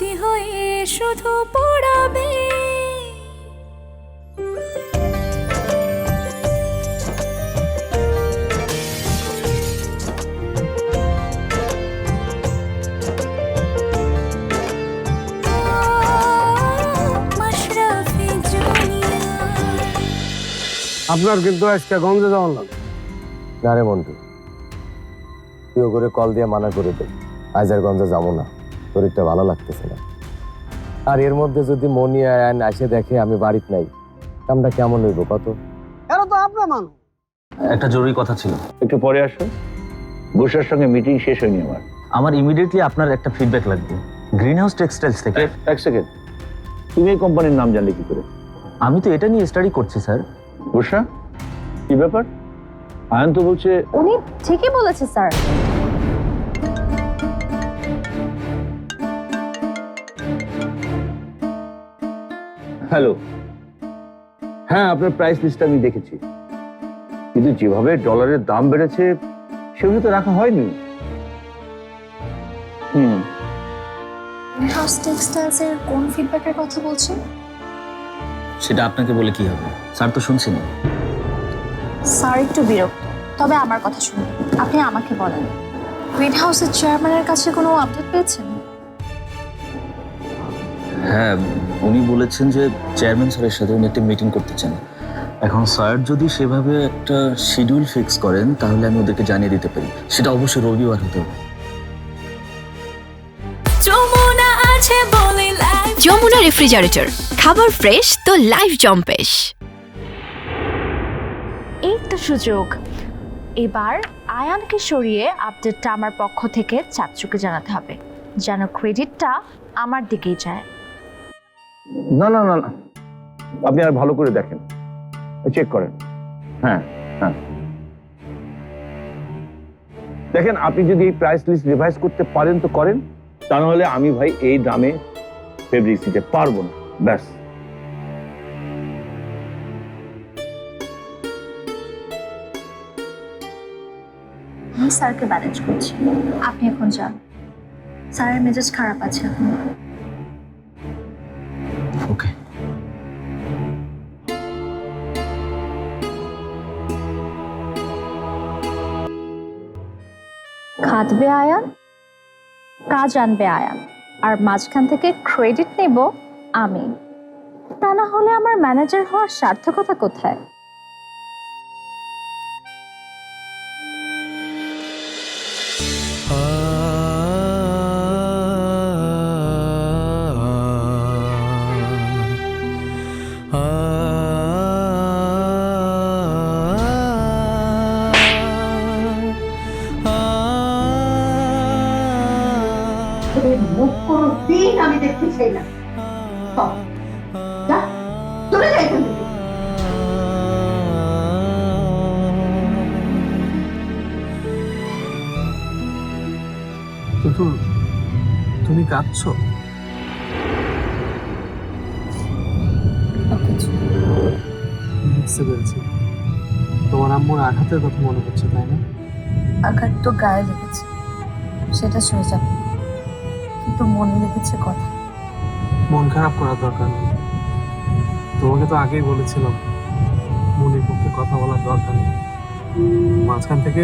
স্মৃতি হয়ে শুধু পড়াবে। আপনার কিন্তু আজকে গঞ্জে যাওয়ার লাগবে। না রে মন্টু তুই করে কল দিয়ে মানা করে দে। আজ আর গঞ্জে যাব না। শরীরটা ভালো লাগতেছে না। আর এর মধ্যে যদি মনি আয়ান আসে দেখে আমি বাড়িতে নাই কামটা কেমন হইব কত? এরা তো আপনার মানুষ। একটা জরুরি কথা ছিল। একটু পরে আসো। বসুর সঙ্গে মিটিং শেষ হয়নি আমার। আমার ইমিডিয়েটলি আপনার একটা ফিডব্যাক লাগবে। গ্রিন হাউস টেক্সটাইলস থেকে এক সেকেন্ড তুমি এই কোম্পানির নাম জানলে কি করে? আমি তো এটা নিয়ে স্টাডি করছি স্যার বসা। কি ব্যাপার? আয়ন তো বলছে উনি ঠিকই বলেছে স্যার হ্যালো হ্যাঁ আপনার প্রাইস লিস্ট আমি দেখেছি। কিন্তু যেভাবে ডলারের দাম বেড়েছে সেগুলো তো রাখা হয়নি। হুম। হাউস টেক্সটাইলস এর কোন ফিডব্যাকের কথা বলছেন? সেটা আপনাকে বলে কি হবে? স্যার তো শুনছেন। স্যার একটু বিরক্ত তবে আমার কথা শুনুন। আপনি আমাকে বলেন গ্রিন হাউসের চেয়ারম্যানের কাছে কোনো আপডেট পেয়েছেন? হ্যাঁ উনি বলেছেন যে চেয়ারম্যান স্যারের সাথে উনি একটা মিটিং করতে চান। এখন স্যার যদি সেভাবে একটা শিডিউল ফিক্স করেন তাহলে আমি ওদেরকে জানিয়ে দিতে পারি। সেটা অবশ্যই রবিবার হতে হবে। যমুনা রেফ্রিজারেটর খাবার ফ্রেশ তো লাইফ জম্পেশ। এই তো সুযোগ। এবার আয়ানকে সরিয়ে আপডেটটা আমার পক্ষ থেকে চাচুকে জানাতে হবে যেন ক্রেডিটটা আমার দিকেই যায়। না না না আপনি আর ভালো করে দেখেন। চেক করেন। হ্যাঁ হ্যাঁ। দেখেন, আপনি যদি এই প্রাইস লিস্ট রিভাইজ করতে পারেন তো করেন। তা নাহলে আমি ভাই এই দামে ফেব্রিক দিতে পারব না। ব্যাস। আমি স্যারকে ম্যানেজ করছি। আপনি এখন যান। স্যারের মেজাজ খারাপ আছে এখন। খাটবে আয়ান? কাজ আনবে আয়ান। আর মাঝখান থেকে ক্রেডিট নেব আমি। তা না হলে আমার ম্যানেজার হওয়ার সার্থকতা কোথায়? মুখ কোনো দিন আমি দেখতে চাই না। চলে যা এখান তুমি কাঁদছ? বুঝতে পেরেছি। তোমার আম্মুর আঘাতের কথা মনে হচ্ছে তাই না? আঘাত তো গায়ে লেগেছে সেটা সয়ে যাবে। কিন্তু মনে লেগেছে কথা। মন খারাপ করার দরকার নেই। তোমাকে তো আগেই বলেছিলাম মনির পক্ষে কথা বলার দরকার নেই। মাঝখান থেকে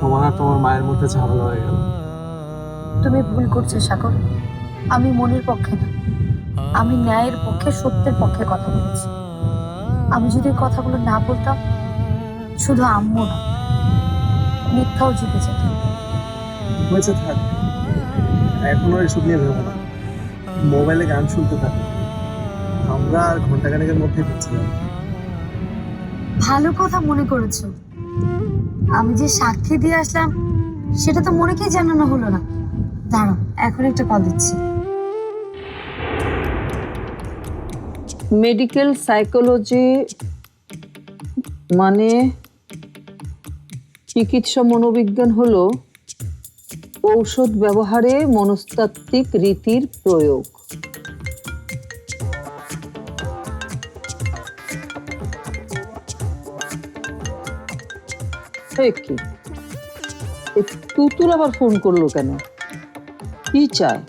তোমার আর তোমার মায়ের মধ্যে ঝামেলা হয়ে গেল। তুমি ভুল করছ সাগর। আমি মনের পক্ষে না। আমি ন্যায়ের পক্ষে সত্যের পক্ষে কথা বলেছি। আমি যদি কথাগুলো না বলতাম শুধু আম্মু না মিথ্যাও জিতে যেত হয়েছে থাক। এখন আর এসব নিয়ে ভেবো না। মোবাইলে গান শুনতে থাকো। আমরা আর ঘন্টাখানেকের মধ্যে ফিরছিলাম ভালো কথা মনে করেছ। আমি যে সাক্ষী দিয়ে আসলাম সেটা তো মনেকেই জানানো হলো না। দাঁড়াও এখন একটা কল দিচ্ছি। মেডিকেল সাইকোলজি মানে চিকিৎসা মনোবিজ্ঞান হলো ঔষধ ব্যবহারে মনস্তাত্ত্বিক রীতির প্রয়োগ। তুতুল আবার ফোন করল কেন? কি চায়?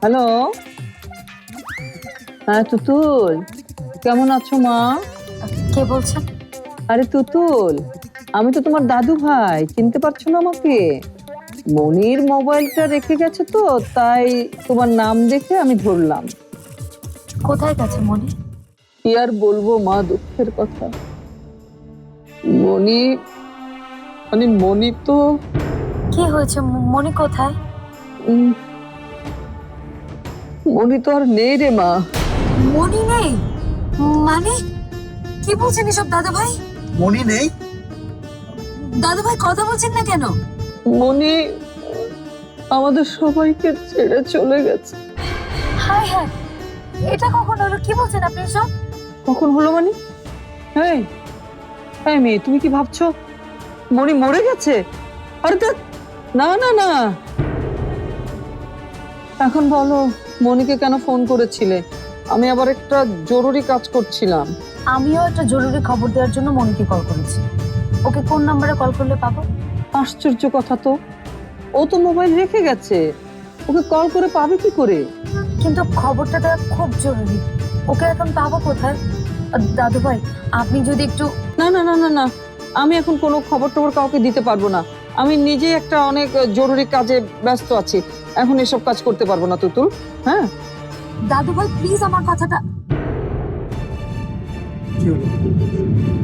হ্যালো? হ্যাঁ তুতুল। কেমন আছো মা? কে বলছেন? আরে তুতুল। আমি তো তোমার দাদু ভাই চিনতে পারছ না আমাকে? মনির মোবাইলটা রেখে গেছে তো তাই তোমার নাম দেখে আমি ধরলাম। কোথায় গেছে মনি? কি আর বলব মা দুঃখের কথা। মনি মানে মনি তো কি হয়েছে? মনি কোথায়? উম, মনি তো আর নেই রে মা। মনি নেই? মানে? কি বলছেন এসব দাদা ভাই মনি নেই? দাদা ভাই কথা বলছেন না কেন? মনি আমাদের সবাইকে ছেড়ে চলে গেছে। হায় হায় এটা কখন হলো? কি বলছেন আপনি সব কখন হলো মানে? এই এই মেয়ে তুমি কি ভাবছ? মনি মরে গেছে? আরে না না না। এখন বলো মনিকে কেন ফোন করেছিলে? আমি আবার একটা জরুরি কাজ করছিলাম। আমিও একটা জরুরি খবর দেওয়ার জন্য মনিকে কল করেছি। ওকে কোন নাম্বারে কল করলে পাবো? আশ্চর্য কথা তো। ও তো মোবাইল রেখে গেছে। ওকে কল করে পাবে কি করে? কিন্তু খবরটা দেওয়া খুব জরুরি। ওকে এখন পাবো কোথায়? দাদু ভাই আপনি যদি একটু না না না না না। আমি এখন কোনো খবর টবর কাউকে দিতে পারব না। আমি নিজে একটা অনেক জরুরি কাজে ব্যস্ত আছি। এখন এসব কাজ করতে পারব না তুতুল। হ্যাঁ? দাদু ভাই প্লিজ আমার কথাটা কি হলো?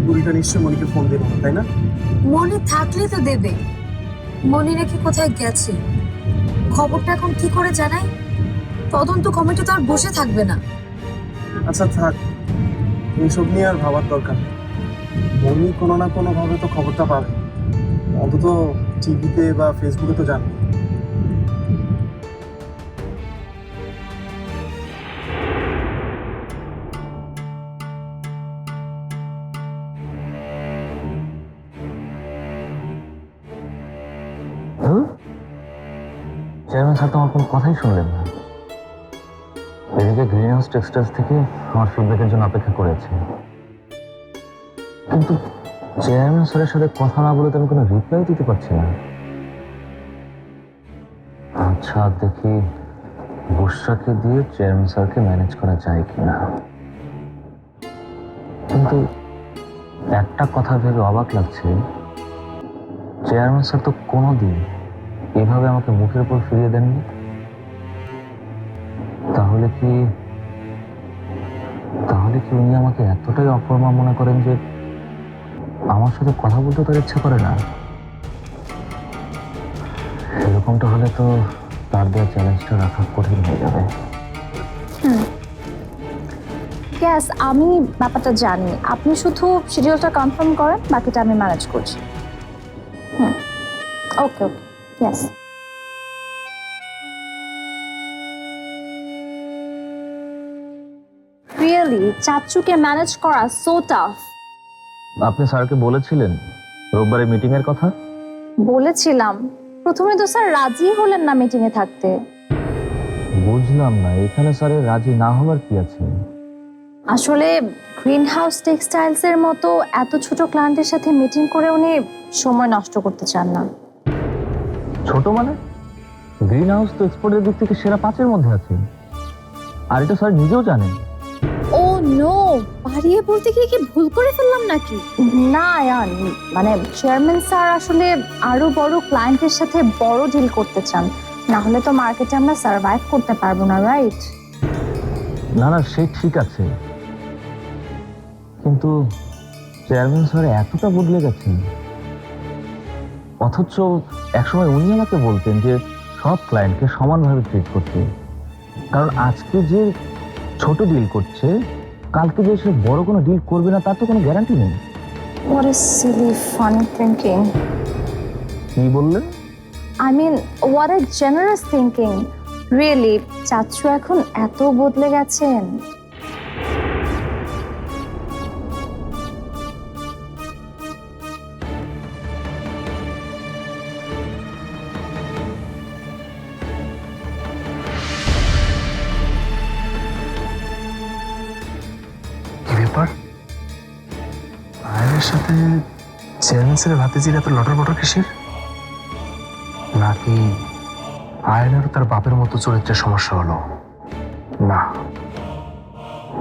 বুড়িটা নিশ্চয়ই মনিকে ফোন না তাই না? মনে থাকলে তো দেবে। মনে রেখে কোথায় গেছে? খবরটা এখন কি করে জানাই তদন্ত কমিটি তো আর বসে থাকবে না। আচ্ছা থাক। এইসব নিয়ে আর ভাবার দরকার নেই। মনি কোনো না কোনো ভাবে তো খবরটা পাবে। অন্তত টিভিতে বা ফেসবুকে তো জানবে। স্যার তো আমার কোনো কথাই শুনলেন না। এদিকে গ্রিন হাউস টেক্সটাইলস থেকে আমার ফিডব্যাকের জন্য অপেক্ষা করেছে। কিন্তু চেয়ারম্যান স্যারের সাথে কথা না বলে তো আমি কোনো রিপ্লাই দিতে পারছি না। আচ্ছা দেখি বর্ষাকে দিয়ে চেয়ারম্যান স্যারকে ম্যানেজ করা যায় কিনা। কিন্তু একটা কথা ভেবে অবাক লাগছে। চেয়ারম্যান স্যার তো কোনোদিন এভাবে আমাকে মুখের উপর ফিরিয়ে দেননি? তাহলে কি তাহলে কি উনি আমাকে এতটাই অকর্মা মনে করেন যে আমার সাথে কথা বলতে তার ইচ্ছা করে না? এরকমটা হলে তো তার দেওয়া চ্যালেঞ্জটা রাখা কঠিন হয়ে যাবে। গ্যাস আমি ব্যাপারটা জানি। আপনি শুধু শিডিউলটা কনফার্ম করেন, বাকিটা আমি ম্যানেজ করছি। Hmm. Okay okay yes really চাচুকে ম্যানেজ করা সো টাফ আপনি স্যারকে বলেছিলেন রোববারের মিটিং এর কথা? বলেছিলাম। প্রথমে তো স্যার রাজি হলেন না মিটিংয়ে থাকতে। বুঝলাম না এখানে স্যারের রাজি না হওয়ার কি আছে? আসলে গ্রিন হাউস টেক্সটাইলস এর মতো এত ছোট ক্লায়েন্টের সাথে মিটিং করে উনি সময় নষ্ট করতে চান না। ছোট মানে? গ্রিন হাউস তো এক্সপোর্টের দিক থেকে সেরা পাঁচের মধ্যে আছে। আর এটা স্যার নিজেও জানেন ও নো বাড়িয়ে বলতে গিয়ে কি ভুল করে ফেললাম নাকি? না ইয়ান মানে চেয়ারম্যান স্যার আসলে আরও বড় ক্লায়েন্টের সাথে বড় ডিল করতে চান। না হলে তো মার্কেটে আমরা সার্ভাইভ করতে পারব না রাইট না না সে ঠিক আছে। কিন্তু চেয়ারম্যান স্যার এতটা বদলে গেছেন। অথচ একসময় উনি আমাকে বলতেন যে সব ক্লায়েন্টকে সমানভাবে ট্রিট করতে। কারণ আজকে যে ছোট ডিল করছে কালকে যে সে বড় কোনো ডিল করবে না তার তো কোনো গ্যারান্টি নেই। What is silly funny thinking কি বললেন? I mean what a generous thinking really চাচু এখন এত বদলে গেছেন। সাথে স্যারের ভাতিজির এত লটর বটর কিসের? নাকি আয়নেরও তার বাপের মতো চরিত্রের সমস্যা হলো?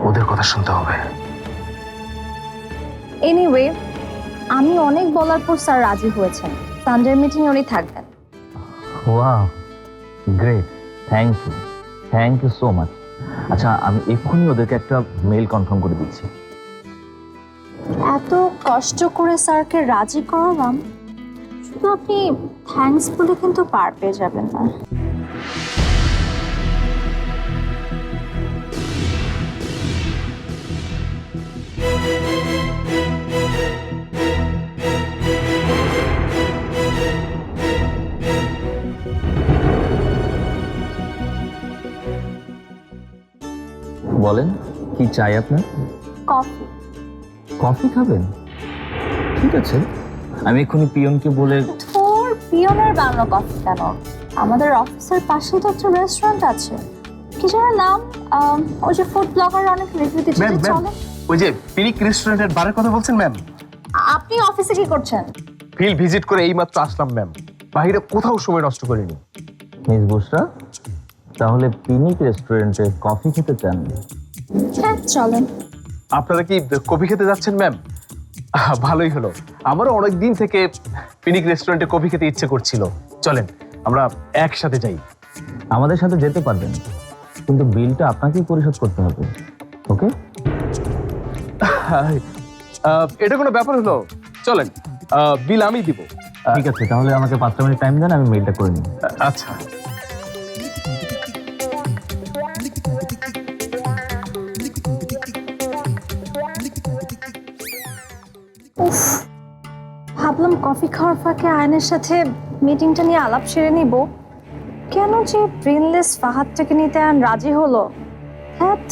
ওদের কথা শুনতে হবে। এনিওয়ে আমি অনেক বলার পর স্যার রাজি হয়েছেন। সানডের মিটিং উনি থাকবেন। Wow great thank you thank you so much আচ্ছা আমি এক্ষুনি ওদেরকে একটা মেল কনফার্ম করে দিচ্ছি। এত কষ্ট করে স্যারকে রাজি করালাম শুধু আপনি থ্যাঙ্কস বলে কিন্তু পার পেয়ে যাবেন না। বলেন কি চাই আপনার? কফি। কফি খাবেন? ঠিক আছে। আমি এক্ষুনি পিয়নকে বলে তোর পিয়নের বানানো কফি কেন? আমাদের অফিসের পাশেই তো একটা রেস্টুরেন্ট আছে। কি যেন নাম? ওই যে ফুড ব্লগার অনেক রিভিউ দিচ্ছে ম্যাম, ম্যাম। চলে। ওই যে পিনিক রেস্টুরেন্টের বারের কথা বলছেন ম্যাম আপনি অফিসে কি করছেন? ফিল্ড ভিজিট করে এইমাত্র আসলাম ম্যাম বাইরে কোথাও সময় নষ্ট করিনি। মিস বুসরা তাহলে পিনিক রেস্টুরেন্টে কফি খেতে চান? হ্যাঁ চলেন। আপনারা কি কফি খেতে যাচ্ছেন ম্যাম ভালোই হলো। আমারও অনেক দিন থেকে পিনিক রেস্টুরেন্টে কফি খেতে ইচ্ছে করছিল। চলেন আমরা একসাথে যাই। আমাদের সাথে যেতে পারবেন কিন্তু বিলটা আপনাকেই পরিশোধ করতে হবে ওকে? এটা কোনো ব্যাপার হলো? চলেন বিল আমি দিব। ঠিক আছে তাহলে আমাকে পাঁচটা মিনিট টাইম দেন আমি মেলটা করে নিই। আচ্ছা। কফি ফাঁকে আয়নের সাথে মিটিংটা নিয়ে আলাপ সেরে নিব। কেন যে ব্রেনলেস ফাহাদটাকে নিতে আয়ন রাজি হলো? হ্যাট?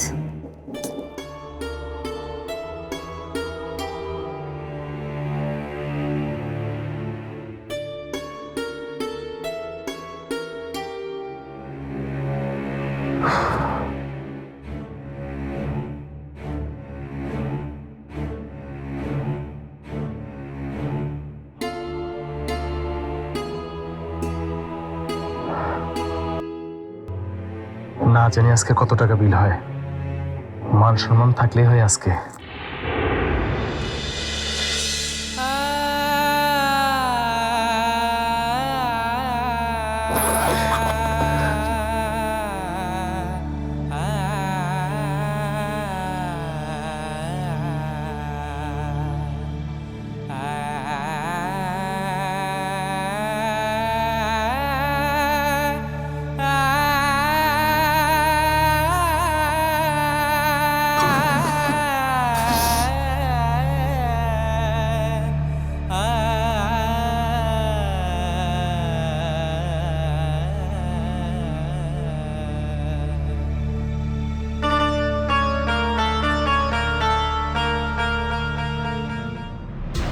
না জানি আজকে কত টাকা বিল হয়। মান সম্মান থাকলেই হয় আজকে।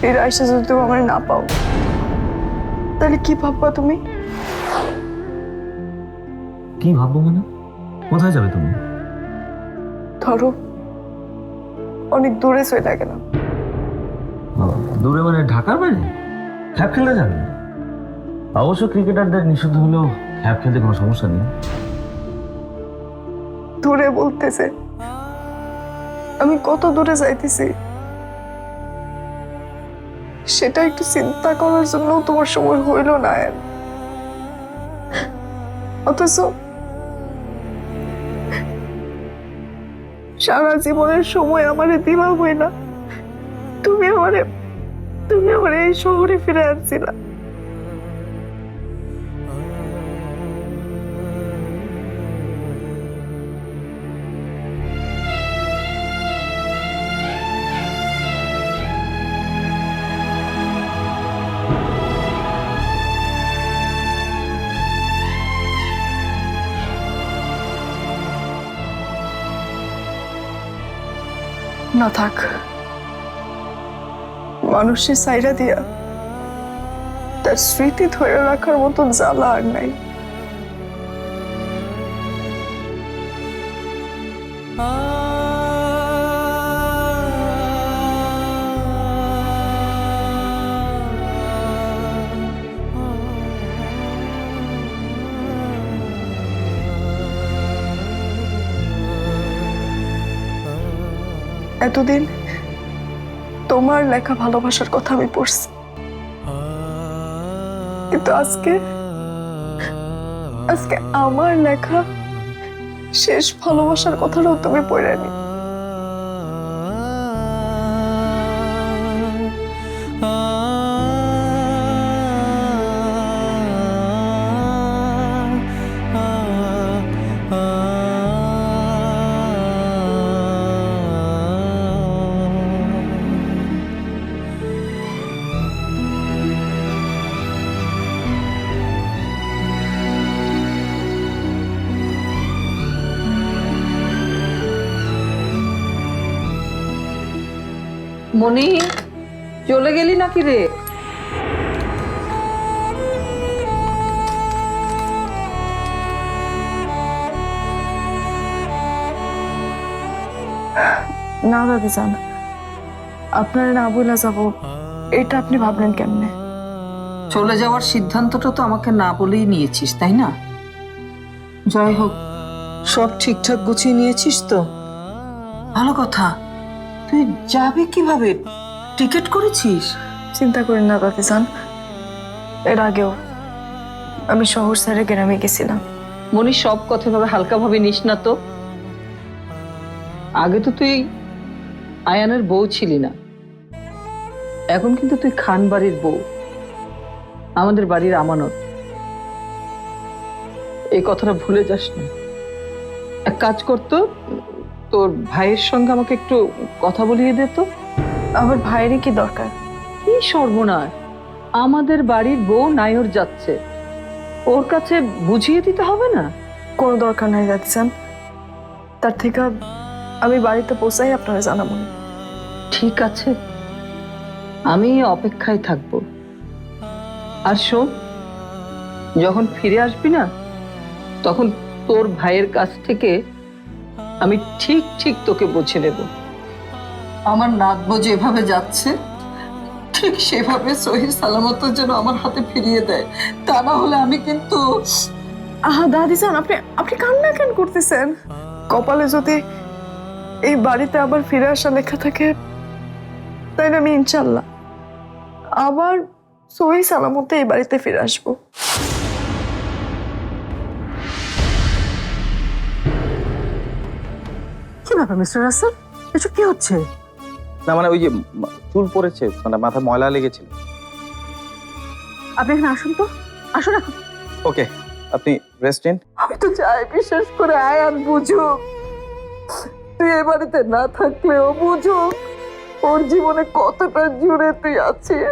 এর আয়সা যদি তুমি আমার না পাও তাহলে কি ভাববা তুমি? কি ভাববো মানে? কোথায় যাবে তুমি? ধরো অনেক দূরে চলে গেলাম। দূরে মানে ঢাকার বাইরে? খ্যাপ খেলতে যাবে? অবশ্য ক্রিকেটারদের নিষিদ্ধ হলেও খ্যাপ খেলতে কোনো সমস্যা নেই। দূরে বলতেছে আমি কত দূরে যাইতেছি? সেটা একটু চিন্তা করার জন্য তোমার সময় হইল না অথচ সারা জীবনের সময় আমারে দিবা না। তুমি আমার তুমি আমার এই শহরে ফিরে আনছিলা। না থাক। মানুষের সাইরা দিয়া তার স্মৃতি ধরে রাখার মতো জ্বালা আর নাই। এতদিন তোমার লেখা ভালোবাসার কথা আমি পড়ছি। কিন্তু আজকে আজকে আমার লেখা শেষ ভালোবাসার কথাটাও তুমি পড়ে নি। মনি চলে গেলি নাকি রে? না দাদি যান আপনারা না বলে যাব এটা আপনি ভাবলেন কেমনে? চলে যাওয়ার সিদ্ধান্তটা তো আমাকে না বলেই নিয়েছিস তাই না? যাই হোক সব ঠিকঠাক গুছিয়ে নিয়েছিস তো? ভালো কথা। তুই যাবে কীভাবে? টিকিট করেছিস? চিন্তা করেন না দাদি এর আগেও আমি শহর ছেড়ে গ্রামে গেছিলাম। মনি সব কথা ভাবে হালকাভাবে নিস না তো। আগে তো তুই আয়ানের বউ ছিলি না। এখন কিন্তু তুই খান বাড়ির বউ। আমাদের বাড়ির আমানত। এই কথাটা ভুলে যাস না। এক কাজ করতো তোর ভাইয়ের সঙ্গে আমাকে একটু কথা বলিয়ে দে তো। আমার ভাইয়েরই কি দরকার? কি সর্বনাশ! আমাদের বাড়ির বউ নায়র যাচ্ছে। ওর কাছে বুঝিয়ে দিতে হবে না? কোনো দরকার নাই যান তার থেকে আমি বাড়িতে পৌঁছাই আপনারা জানাব ঠিক আছে। আমি অপেক্ষায় থাকব। আর শোন যখন ফিরে আসবি না তখন তোর ভাইয়ের কাছ থেকে আমি ঠিক ঠিক তোকে বুঝে নেব। আমার নাতবো যেভাবে যাচ্ছে ঠিক সেভাবে সহি সালামত যেন আমার হাতে ফিরিয়ে দেয়। তা না হলে আমি কিন্তু আহা দাদি যান আপনি আপনি কান্না কেন করতেছেন? কপালে যদি এই বাড়িতে আবার ফিরে আসা লেখা থাকে তাই আমি ইনশাল্লাহ আবার সহি সালামতে এই বাড়িতে ফিরে আসব। ব্যাপার মিস্টার রাসেল? এসব কি হচ্ছে? না মানে ওই যে চুল পড়েছে মানে মাথায় ময়লা লেগেছিল। আপনি এখানে আসুন তো। আসুন এখন। ওকে আপনি রেস্ট নিন। আমি তো চাই বিশেষ করে আয়ান বুঝুক। তুই এ বাড়িতে না থাকলেও বুঝুক ওর জীবনে কতটা জুড়ে তুই আছিস।